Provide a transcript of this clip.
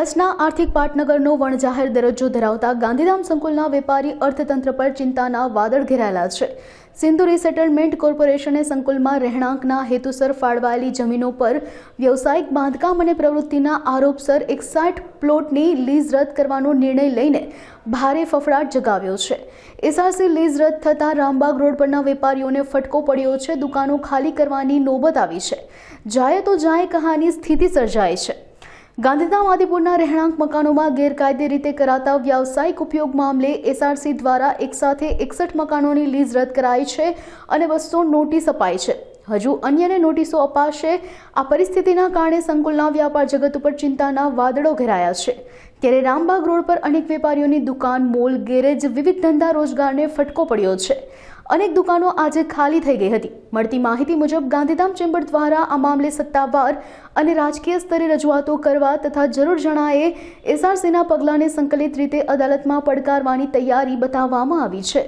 કચ્છના આર્થિક પાટનગરનો વણજાહેર દરજ્જો ધરાવતા ગાંધીધામ સંકુલના વેપારી અર્થતંત્ર પર ચિંતાના વાદળ ઘેરાયેલા છે. સિંધુ રિસેટલમેન્ટ કોર્પોરેશને સંકુલમાં રહેણાંકના હેતુસર ફાળવાયેલી જમીનો પર વ્યવસાયિક બાંધકામ અને પ્રવૃત્તિના આરોપસર એકસાઠ પ્લોટની લીઝ રદ કરવાનો નિર્ણય લઈને ભારે ફફડાટ જગાવ્યો છે. એસઆરસી લીઝ રદ થતાં રામબાગ રોડ પરના વેપારીઓને ફટકો પડ્યો છે. દુકાનો ખાલી કરવાની નોબત આવી છે. જાય તો જાય કહાની સ્થિતિ સર્જાય છે. ગાંધીધામ આદિપુરના રહેણાંક મકાનોમાં ગેરકાયદે રીતે કરાતા વ્યાવસાયિક ઉપયોગ મામલે એસઆરસી દ્વારા એકસાથે એકસઠ મકાનોની લીઝ રદ કરાઈ છે અને બસો નોટિસ અપાઈ છે. હજુ અન્યને નોટિસો અપાશે. આ પરિસ્થિતિના કારણે સંકુલના વ્યાપાર જગત ઉપર ચિંતાના વાદળો ઘેરાયા છે. ત્યારે રામબાગ રોડ પર અનેક વેપારીઓની દુકાન, મોલ, ગેરેજ વિવિધ ધંધા રોજગારને ફટકો પડ્યો છે. અનેક દુકાનો આજે ખાલી થઈ ગઈ હતી. મળતી માહિતી મુજબ, ગાંધીધામ ચેમ્બર દ્વારા આ મામલે સત્તાવાર અને રાજકીય સ્તરે રજૂઆતો કરવા તથા જરૂર જણાએ એસઆરસીના પગલાંને સંકલિત રીતે અદાલતમાં પડકારવાની તૈયારી બતાવવામાં આવી છે.